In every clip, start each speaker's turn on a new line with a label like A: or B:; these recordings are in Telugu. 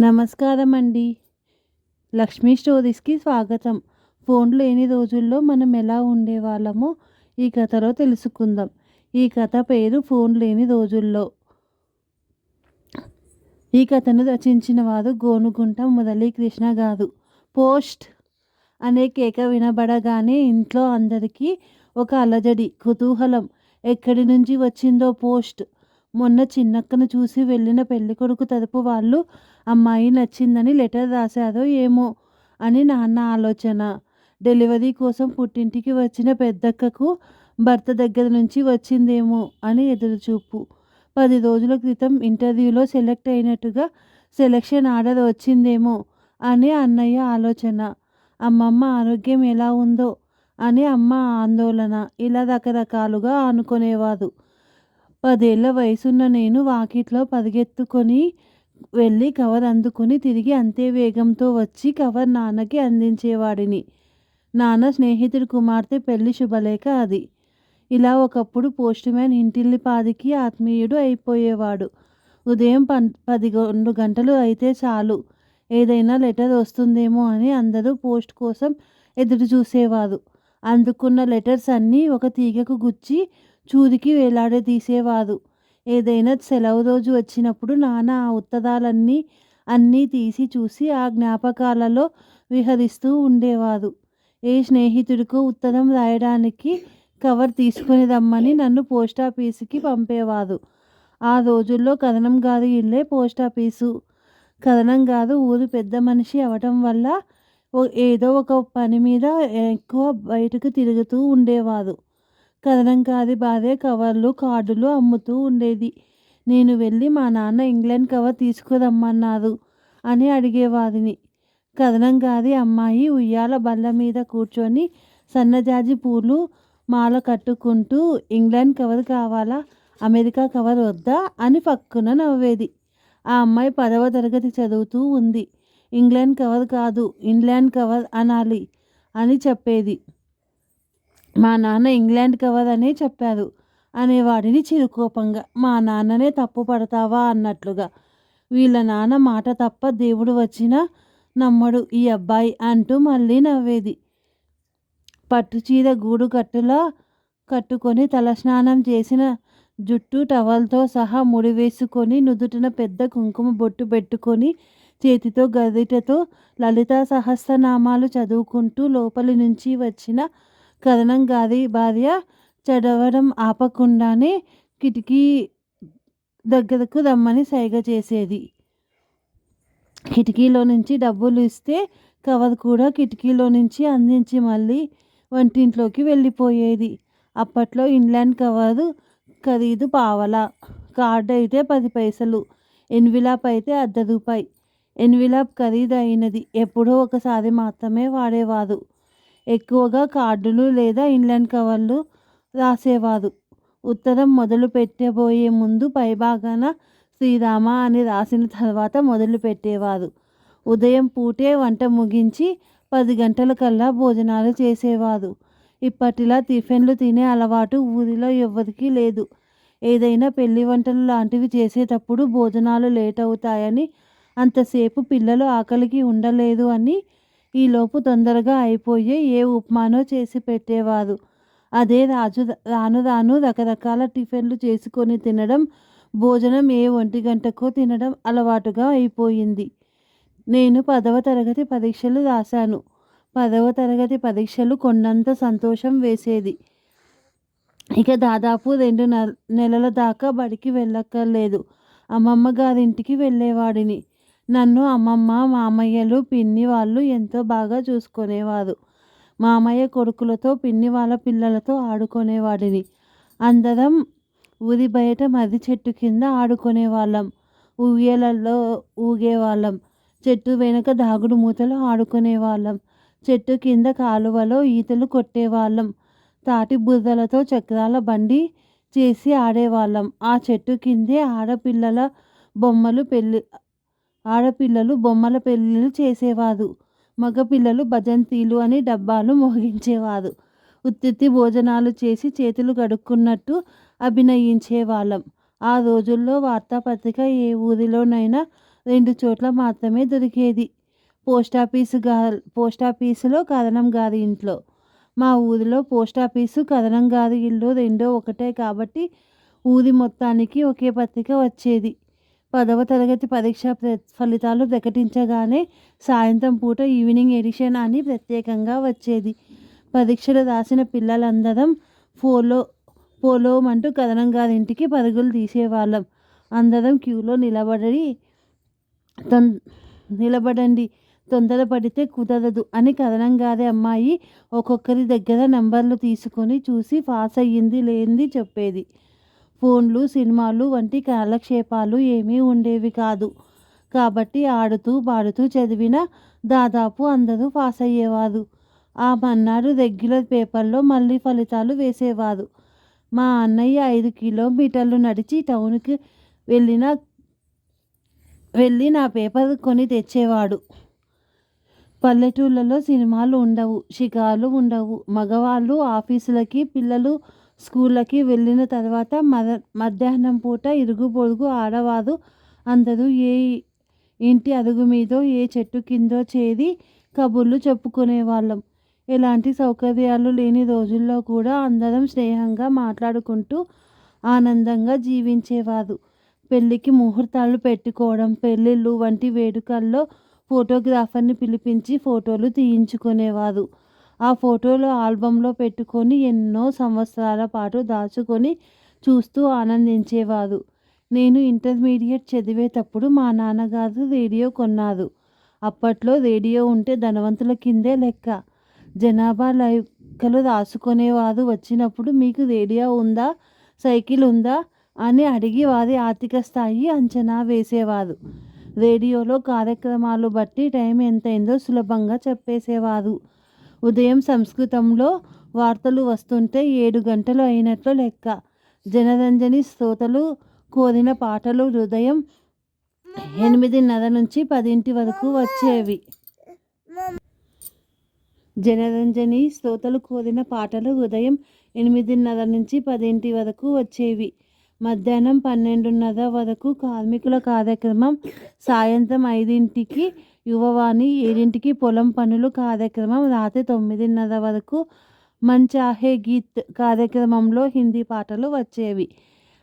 A: నమస్కారం అండి లక్ష్మీ స్టోరీస్కి స్వాగతం. ఫోన్ లేని రోజుల్లో మనం ఎలా ఉండేవాళ్ళమో ఈ కథలో తెలుసుకుందాం. ఈ కథ పేరు ఫోన్ లేని రోజుల్లో. ఈ కథను రచించిన వారు గోనుగుంట మురళీకృష్ణ గారు. పోస్ట్ అనే కేక వినబడగానే ఇంట్లో అందరికీ ఒక అలజడి కుతూహలం. ఎక్కడి నుంచి వచ్చిందో పోస్ట్ మొన్న చిన్నక్కను చూసి వెళ్ళిన పెళ్ళికొడుకు తరపు వాళ్ళు అమ్మాయి నచ్చిందని లెటర్ రాశారో ఏమో అని నాన్న ఆలోచన. డెలివరీ కోసం పుట్టింటికి వచ్చిన పెద్దక్కకు భర్త దగ్గర నుంచి వచ్చిందేమో అని ఎదురుచూపు. పది రోజుల క్రితం ఇంటర్వ్యూలో సెలెక్ట్ అయినట్టుగా సెలక్షన్ ఆర్డర్ వచ్చిందేమో అని అన్నయ్య ఆలోచన. అమ్మమ్మ ఆరోగ్యం ఎలా ఉందో అని అమ్మ ఆందోళన. ఇలా రకరకాలుగా అనుకునేవారు. పదేళ్ళ వయసున్న నేను వాకిట్లో పరిగెత్తుకొని వెళ్ళి కవర్ అందుకుని తిరిగి అంతే వేగంతో వచ్చి కవర్ నాన్నకి అందించేవాడిని. నాన్న స్నేహితుడి కుమార్తె పెళ్ళి శుభలేఖ అది. ఇలా ఒకప్పుడు పోస్ట్ మ్యాన్ ఇంటిల్లిపాదికి ఆత్మీయుడు అయిపోయేవాడు. ఉదయం పన్ పదికొండు గంటలు అయితే చాలు. ఏదైనా లెటర్ వస్తుందేమో అని అందరూ పోస్ట్ కోసం ఎదురు చూసేవారు అందుకున్న లెటర్స్ అన్నీ ఒక తీగకు గుచ్చి చూరికి వేలాడే తీసేవారు ఏదైనా సెలవు రోజు వచ్చినప్పుడు నాన్న ఆ ఉత్తరాలన్నీ అన్నీ తీసి చూసి ఆ జ్ఞాపకాలలో విహరిస్తూ ఉండేవారు ఏ స్నేహితుడికో ఉత్తరం రాయడానికి కవర్ తీసుకొని రమ్మని నన్ను పోస్ట్ ఆఫీసుకి పంపేవారు ఆ రోజుల్లో కథనం గారు ఇల్లే పోస్ట్ ఆఫీసు కథనం గారు ఊరు పెద్ద మనిషి అవటం వల్ల ఏదో ఒక పని మీద ఎక్కువ బయటకు తిరుగుతూ ఉండేవారు కథనంకారి బాధే కవర్లు కార్డులు అమ్ముతూ ఉండేది. నేను వెళ్ళి మా నాన్న ఇంగ్లాండ్ కవర్ తీసుకురమ్మన్నారు అని అడిగేవారిని కథనంగారి అమ్మాయి ఉయ్యాల బల్ల మీద కూర్చొని సన్నజాజి పూలు మాల కట్టుకుంటూ ఇంగ్లాండ్ కవర్ కావాలా? అమెరికా కవర్ వద్దా? అని పక్కున నవ్వేది. ఆ అమ్మాయి పదవ తరగతి చదువుతూ ఉంది. ఇంగ్లాండ్ కవర్ కాదు ఇంగ్లాండ్ కవర్ అనాలి అని చెప్పేది. మా నాన్న ఇంగ్లాండ్ కవర్ అనే చెప్పారు అనేవాడిని చిరుకోపంగా. మా నాన్ననే తప్పు పడతావా అన్నట్లుగా. వీళ్ళ నాన్న మాట తప్ప దేవుడు వచ్చినా నమ్మడు ఈ అబ్బాయి అంటూ మళ్ళీ నవ్వేది. పట్టుచీర గూడు కట్టులా కట్టుకొని తలస్నానం చేసిన జుట్టు టవల్తో సహా ముడివేసుకొని నుదుటిన పెద్ద కుంకుమ బొట్టు పెట్టుకొని చేతితో గదిటతో లలితా సహస్రనామాలు చదువుకుంటూ లోపలి నుంచి వచ్చిన కథనం గారి భార్య చదవడం ఆపకుండానే కిటికీ దగ్గరకు రమ్మని సైగ చేసేది. కిటికీలో నుంచి డబ్బులు ఇస్తే కవర్ కూడా కిటికీలో నుంచి అందించి మళ్ళీ వంటింట్లోకి వెళ్ళిపోయేది. అప్పట్లో ఇంగ్లాండ్ కవరు ఖరీదు పావలా కార్డు అయితే పది పైసలు ఎన్విలాప్ అయితే అర్ధ రూపాయి ఎన్విలాప్ ఖరీదు అయినది ఎప్పుడో ఒకసారి మాత్రమే వాడేవారు. ఎక్కువగా కార్డులు లేదా ఇంగ్లాండ్ కవర్లు రాసేవారు. ఉత్తరం మొదలు పెట్టబోయే ముందు పైభాగాన శ్రీరామ అని రాసిన తర్వాత మొదలు పెట్టేవారు. ఉదయం పూటే వంట ముగించి పది గంటల కల్లా భోజనాలు చేసేవారు. ఇప్పటిలా టిఫిన్లు తినే అలవాటు ఊరిలో ఎవ్వరికీ లేదు. ఏదైనా పెళ్ళి వంటలు లాంటివి చేసేటప్పుడు భోజనాలు లేట్ అవుతాయని అంతసేపు పిల్లలు ఆకలికి ఉండలేదు అని ఈలోపు తొందరగా అయిపోయే ఏ ఉప్మానో చేసి పెట్టేవారు అదే రాజు రాను రాను రకరకాల టిఫిన్లు చేసుకొని తినడం భోజనం ఏ ఒంటి గంటకో తినడం అలవాటుగా అయిపోయింది. నేను పదవ తరగతి పరీక్షలు రాశాను. పదవ తరగతి పరీక్షలు కొన్నంత సంతోషం వేసేది. ఇక దాదాపు రెండు నెలల దాకా బడికి వెళ్ళక్కర్లేదు. అమ్మమ్మ గారింటికి వెళ్ళేవాడిని. నన్ను అమ్మమ్మ మామయ్యలు పిన్ని వాళ్ళు ఎంతో బాగా చూసుకునేవారు. మామయ్య కొడుకులతో పిన్ని వాళ్ళ పిల్లలతో ఆడుకునేవాడిని. అందరం ఊరి బయట మర్రి చెట్టు కింద ఆడుకునేవాళ్ళం. ఊయలలో ఊగేవాళ్ళం. చెట్టు వెనుక దాగుడు మూతలు ఆడుకునేవాళ్ళం. చెట్టు కింద కాలువలో ఈతలు కొట్టేవాళ్ళం. తాటి బుర్రలతో చక్రాల బండి చేసి ఆడేవాళ్ళం. ఆ చెట్టు కిందే ఆడపిల్లల బొమ్మలు పెళ్ళి ఆడపిల్లలు బొమ్మల పెళ్ళిళ్ళు చేసేవారు. మగపిల్లలు భజంతీలు అని డబ్బాలు మోగించేవారు. ఉత్తిత్తి భోజనాలు చేసి చేతులు కడుక్కున్నట్టు అభినయించేవాళ్ళం. ఆ రోజుల్లో వార్తాపత్రిక ఏ ఊరిలోనైనా రెండు చోట్ల మాత్రమే దొరికేది. పోస్టాఫీసు గా పోస్టాఫీసులో కథనం గారి ఇంట్లో. మా ఊరిలో పోస్టాఫీసు కథనం గారి ఇల్లు రెండో ఒకటే కాబట్టి ఊరి మొత్తానికి ఒకే పత్రిక వచ్చేది. పదవ తరగతి పరీక్ష ప్ర- ఫలితాలు ప్రకటించగానే సాయంత్రం పూట ఈవినింగ్ ఎడిషన్ అని ప్రత్యేకంగా వచ్చేది. పరీక్షలు రాసిన పిల్లలందరం ఫోలో పోలోమంటూ కథనం గారింటికి పరుగులు తీసేవాళ్ళం. అందరం క్యూలో నిలబడి తొం నిలబడండి తొందరపడితే కుదరదు అని కథనం గారి అమ్మాయి ఒక్కొక్కరి దగ్గర నెంబర్లు తీసుకొని చూసి పాస్ అయ్యింది లేనిది చెప్పేది. ఫోన్లు సినిమాలు వంటి కాలక్షేపాలు ఏమీ ఉండేవి కాదు. కాబట్టి ఆడుతూ పాడుతూ చదివిన దాదాపు అందరూ పాస్ అయ్యేవారు ఆ మన్నాడు రెగ్యులర్ పేపర్లో మళ్ళీ ఫలితాలు వేసేవారు. మా అన్నయ్య ఐదు కిలోమీటర్లు నడిచి టౌన్కి వెళ్ళిన వెళ్ళి నా పేపర్ కొని తెచ్చేవాడు. పల్లెటూళ్ళలో సినిమాలు ఉండవు షికార్లు ఉండవు. మగవాళ్ళు ఆఫీసులకి పిల్లలు స్కూళ్ళకి వెళ్ళిన తర్వాత మద మధ్యాహ్నం పూట ఇరుగు పొరుగు ఆడవారు అందరూ ఏ ఇంటి అరుగు మీదో ఏ చెట్టు కిందో చేరి కబుర్లు చెప్పుకునేవాళ్ళం. ఎలాంటి సౌకర్యాలు లేని రోజుల్లో కూడా అందరం స్నేహంగా మాట్లాడుకుంటూ ఆనందంగా జీవించేవారు పెళ్ళికి ముహూర్తాలు పెట్టుకోవడం పెళ్ళిళ్ళు వంటి వేడుకల్లో ఫోటోగ్రాఫర్ని పిలిపించి ఫోటోలు తీయించుకునేవారు ఆ ఫోటోలు ఆల్బంలో పెట్టుకొని ఎన్నో సంవత్సరాల పాటు దాచుకొని చూస్తూ ఆనందించేవారు. నేను ఇంటర్మీడియట్ చదివేటప్పుడు మా నాన్నగారు రేడియో కొన్నారు. అప్పట్లో రేడియో ఉంటే ధనవంతుల కిందే లెక్క. జనాభా లెక్కలు రాసుకునేవారు వచ్చినప్పుడు మీకు రేడియో ఉందా? సైకిల్ ఉందా? అని అడిగి వారి ఆర్థిక స్థాయి అంచనా వేసేవారు. రేడియోలో కార్యక్రమాలు బట్టి టైం ఎంతైందో సులభంగా చెప్పేసేవారు. ఉదయం సంస్కృతంలో వార్తలు వస్తుంటే ఏడు గంటలు అయినట్లు లెక్క. జనరంజని శ్రోతలు కోరిన పాటలు ఉదయం ఎనిమిదిన్నర నుంచి పదింటి వరకు వచ్చేవి. జనరంజని శ్రోతలు కోరిన పాటలు ఉదయం ఎనిమిదిన్నర నుంచి పదింటి వరకు వచ్చేవి. మధ్యాహ్నం పన్నెండున్నర వరకు కార్మికుల కార్యక్రమం సాయంత్రం ఐదింటికి యువవాణి ఏడింటికి పొలం పనులు కార్యక్రమం రాత్రి తొమ్మిదిన్నర వరకు మంచాహే గీత్ కార్యక్రమంలో హిందీ పాటలు వచ్చేవి.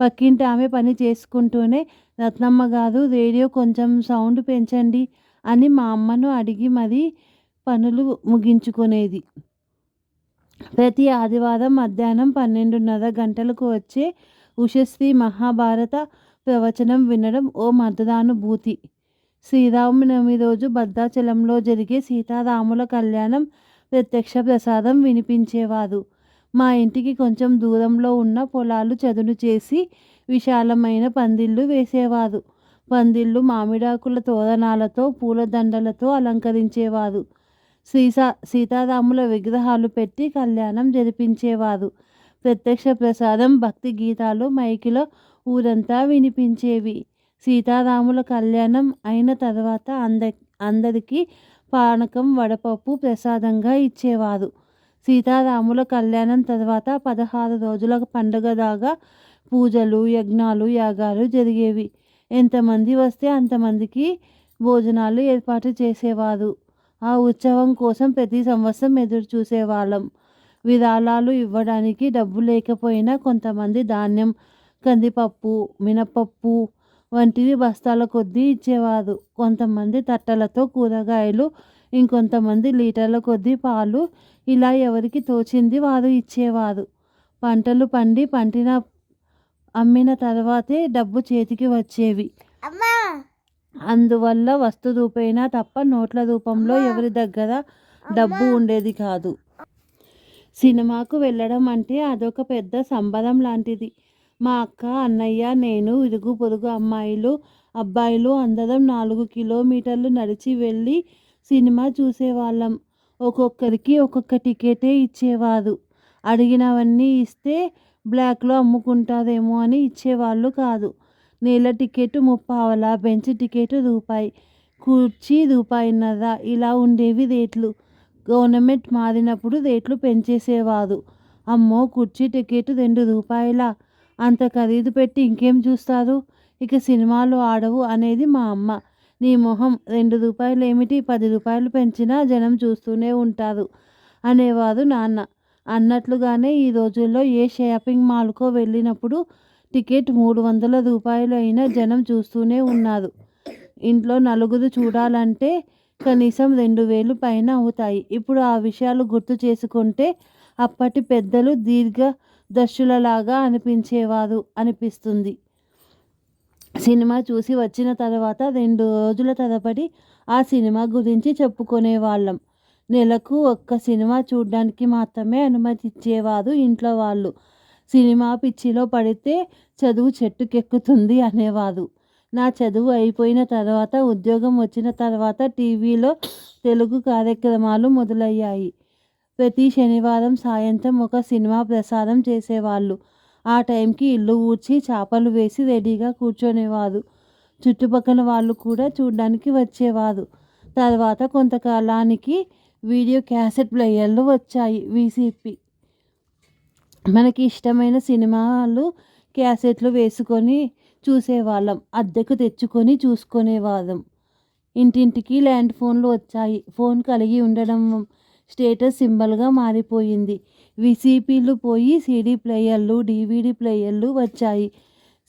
A: పక్కింటి ఆమె పని చేసుకుంటూనే రత్నమ్మ గారు రేడియో కొంచెం సౌండ్ పెంచండి అని మా అమ్మను అడిగి మరీ పనులు ముగించుకునేది. ప్రతి ఆదివారం మధ్యాహ్నం పన్నెండున్నర గంటలకు వచ్చే ఉషస్వి మహాభారత ప్రవచనం వినడం ఓ మతదానుభూతి శ్రీరామనవమి రోజు భద్రాచలంలో జరిగే సీతారాముల కళ్యాణం ప్రత్యక్ష ప్రసాదం వినిపించేవారు. మా ఇంటికి కొంచెం దూరంలో ఉన్న పొలాలు చదును చేసి విశాలమైన పందిళ్ళు వేసేవారు. పందిళ్ళు మామిడాకుల తోరణాలతో పూలదండలతో అలంకరించేవారు. సీసా సీతారాముల విగ్రహాలు పెట్టి కళ్యాణం జరిపించేవారు. ప్రత్యక్ష ప్రసాదం భక్తి గీతాలు మైకిలో ఊరంతా వినిపించేవి. సీతారాముల కళ్యాణం అయిన తర్వాత అంద అందరికీ పానకం వడపప్పు ప్రసాదంగా ఇచ్చేవారు. సీతారాముల కళ్యాణం తర్వాత పదహారు రోజుల పండుగ దాకా పూజలు యజ్ఞాలు యాగాలు జరిగేవి. ఎంతమంది వస్తే అంతమందికి భోజనాలు ఏర్పాటు చేసేవారు. ఆ ఉత్సవం కోసం ప్రతి సంవత్సరం ఎదురు చూసేవాళ్ళం విరాళాలు ఇవ్వడానికి డబ్బు లేకపోయినా కొంతమంది ధాన్యం కందిపప్పు మినపప్పు వంటివి బస్తాల కొద్దీ ఇచ్చేవారు. కొంతమంది తట్టలతో కూరగాయలు ఇంకొంతమంది లీటర్ల కొద్దీ పాలు ఇలా ఎవరికి తోచింది వారు ఇచ్చేవారు. పంటలు పండి పంటిన అమ్మిన తర్వాతే డబ్బు చేతికి వచ్చేవి. అందువల్ల వస్తు రూపేణ తప్ప నోట్ల రూపంలో ఎవరి దగ్గర డబ్బు ఉండేది కాదు. సినిమాకు వెళ్ళడం అంటే అదొక పెద్ద సంబరం లాంటిది. మా అక్క అన్నయ్య నేను ఇరుగు పొరుగు అమ్మాయిలు అబ్బాయిలు అందరం నాలుగు కిలోమీటర్లు నడిచి వెళ్ళి సినిమా చూసేవాళ్ళం. ఒక్కొక్కరికి ఒక్కొక్క టికెటే ఇచ్చేవారు. అడిగినవన్నీ ఇస్తే బ్లాక్లో అమ్ముకుంటారేమో అని ఇచ్చేవాళ్ళు కాదు. నేల టికెట్ ముప్పావల బెంచ్ టికెట్ రూపాయి కుర్చీ రూపాయిన్నర ఇలా ఉండేవి రేట్లు. గవర్నమెంట్ మారినప్పుడు రేట్లు పెంచేసేవారు. అమ్మో కుర్చీ టికెట్ రెండు రూపాయల. అంత ఖరీదు పెట్టి ఇంకేం చూస్తారు? ఇక సినిమాలు ఆడవు అనేది మా అమ్మ. నీ మొహం రెండు రూపాయలు ఏమిటి పది రూపాయలు పెంచినా జనం చూస్తూనే ఉంటారు అనేవారు నాన్న. అన్నట్లుగానే ఈ రోజుల్లో ఏ షాపింగ్ మాల్కో వెళ్ళినప్పుడు టికెట్ మూడు వందల రూపాయలు అయినా జనం చూస్తూనే ఉన్నారు. ఇంట్లో నలుగురు చూడాలంటే కనీసం రెండు వేలు పైన అవుతాయి. ఇప్పుడు ఆ విషయాలు గుర్తు చేసుకుంటే అప్పటి పెద్దలు దీర్ఘ దర్శులలాగా అనిపించేవారు అనిపిస్తుంది. సినిమా చూసి వచ్చిన తర్వాత రెండు రోజుల తరబడి ఆ సినిమా గురించి చెప్పుకునేవాళ్ళం. నెలకు ఒక్క సినిమా చూడడానికి మాత్రమే అనుమతి ఇచ్చేవారు ఇంట్లో వాళ్ళు. సినిమా పిచ్చిలో పడితే చదువు చెట్టుకెక్కుతుంది అనేవారు. నా చదువు అయిపోయిన తర్వాత ఉద్యోగం వచ్చిన తర్వాత టీవీలో తెలుగు కార్యక్రమాలు మొదలయ్యాయి. ప్రతి శనివారం సాయంత్రం ఒక సినిమా ప్రసారం చేసేవాళ్ళు. ఆ టైంకి ఇల్లు ఊడ్చి చేపలు వేసి రెడీగా కూర్చునేవారు. చుట్టుపక్కల వాళ్ళు కూడా చూడడానికి వచ్చేవారు. తర్వాత కొంతకాలానికి వీడియో క్యాసెట్ ప్లేయర్లు వచ్చాయి వీసీపీ. మనకి ఇష్టమైన సినిమాలు క్యాసెట్లు వేసుకొని చూసేవాళ్ళం. అద్దెకు తెచ్చుకొని చూసుకునేవాళ్ళం. ఇంటింటికి ల్యాండ్ ఫోన్లు వచ్చాయి. ఫోన్ కలిగి ఉండడం స్టేటస్ సింబల్గా మారిపోయింది. విసిపిలు పోయి సీడీ ప్లేయర్లు డివిడి ప్లేయర్లు వచ్చాయి.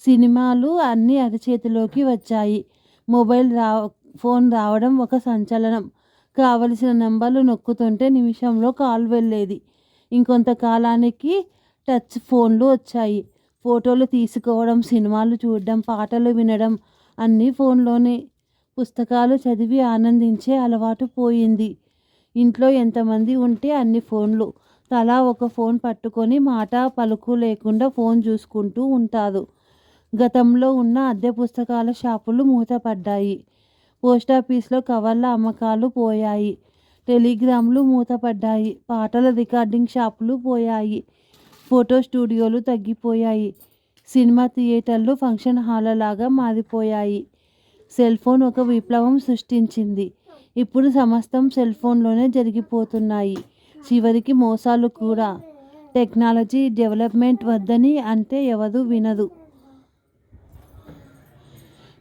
A: సినిమాలు అన్నీ అరచేతిలోకి వచ్చాయి. మొబైల్ రా ఫోన్ రావడం ఒక సంచలనం. కావలసిన నెంబర్లు నొక్కుతుంటే నిమిషంలో కాల్ వెళ్ళేది. ఇంకొంతకాలానికి టచ్ ఫోన్లు వచ్చాయి. ఫోటోలు తీసుకోవడం సినిమాలు చూడడం పాటలు వినడం అన్నీ ఫోన్లోనే. పుస్తకాలు చదివి ఆనందించే అలవాటు పోయింది. ఇంట్లో ఎంతమంది ఉంటే అన్ని ఫోన్లు. తలా ఒక ఫోన్ పట్టుకొని మాట పలుకు లేకుండా ఫోన్ చూసుకుంటూ ఉంటారు. గతంలో ఉన్న అద్దె పుస్తకాల షాపులు మూతపడ్డాయి. పోస్టాఫీస్లో కవర్ల అమ్మకాలు పోయాయి. టెలిగ్రామ్లు మూతపడ్డాయి. పాటల రికార్డింగ్ షాపులు పోయాయి. ఫోటో స్టూడియోలు తగ్గిపోయాయి. సినిమా థియేటర్లు ఫంక్షన్ హాల్లాగా మారిపోయాయి. సెల్ ఫోన్ ఒక విప్లవం సృష్టించింది. ఇప్పుడు సమస్తం సెల్ ఫోన్లోనే జరిగిపోతున్నాయి. చివరికి మోసాలు కూడా. టెక్నాలజీ డెవలప్మెంట్ వద్దని అంటే ఎవరు వినదు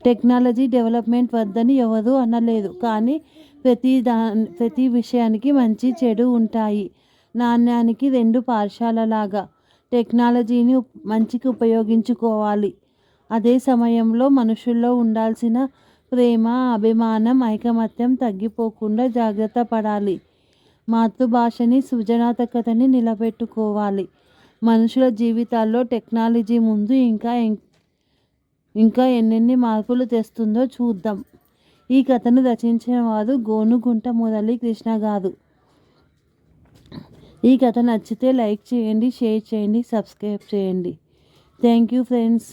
A: టెక్నాలజీ డెవలప్మెంట్ వద్దని ఎవరు అనలేదు. కానీ ప్రతి దా ప్రతి విషయానికి మంచి చెడు ఉంటాయి. నాణ్యానికి రెండు పాఠశాలలాగా. టెక్నాలజీని మంచికి ఉపయోగించుకోవాలి. అదే సమయంలో మనుషుల్లో ఉండాల్సిన ప్రేమ అభిమానం ఐకమత్యం తగ్గిపోకుండా జాగ్రత్త పడాలి. మాతృభాషని సృజనాత్మకతని నిలబెట్టుకోవాలి. మనుషుల జీవితాల్లో టెక్నాలజీ ముందు ఇంకా ఇంకా ఎన్నెన్ని మార్పులు తెస్తుందో చూద్దాం. ఈ కథను రచించిన వారు గోనుగుంట మురళీ కృష్ణ గారు. ఈ కథ నచ్చితే లైక్ చేయండి షేర్ చేయండి సబ్స్క్రైబ్ చేయండి. Thank you friends